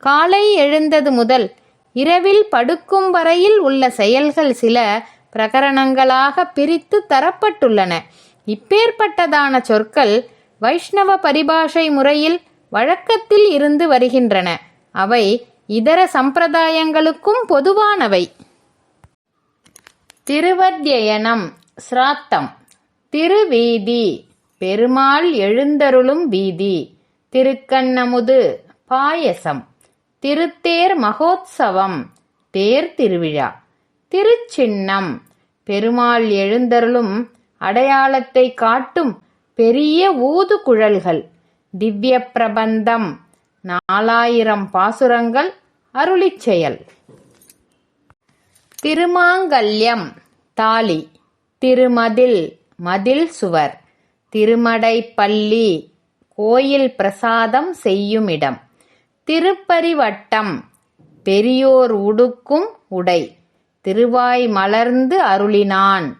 காலை எழுந்தது முதல் இரவில் படுக்கும் வரையில் உள்ள செயல்கள் சில பிரகரணங்களாக பிரித்து தரப்பட்டுள்ளன. இப்பேற்பட்டதான சொற்கள் வைஷ்ணவ பரிபாஷை முறையில் வழக்கத்தில் இருந்து வருகின்றன. அவை இதர சம்பிரதாயங்களுக்கும் பொதுவானவை. திருவத்யயனம் சிராத்தம் திருவீதி பெருமாள் எழுந்தருளும் வீதி. திருக்கண்ணமுது பாயசம். திருத்தேர் மகோத்சவம் தேர் திருவிழா. திருச்சின்னம் பெருமாள் எழுந்தருளும் அடையாளத்தை காட்டும் பெரிய ஊது குழல்கள் திவ்ய பிரபந்தம் நாலாயிரம் பாசுரங்கள் அருளிச் செயல். திருமாங்கல்யம் தாலி திருமதில் மதில் சுவர் திருமடைப்பள்ளி கோயில் பிரசாதம் செய்யுமிடம். திருப்பரிவட்டம். பெரியோர் உடுக்கும் உடை. திருவாய் மலர்ந்து அருளினான்.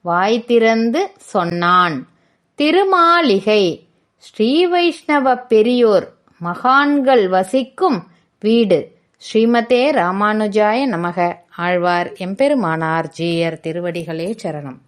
வாய் திறந்து சொன்னான். திருமாளிகை. ஸ்ரீ வைஷ்ணவ பெரியோர். மகான்கள் வசிக்கும் வீடு. ஸ்ரீமதே ராமானுஜாய நமக. ஆழ்வார் எம்பெருமானார் ஜீயர் திருவடிகளே சரணம்.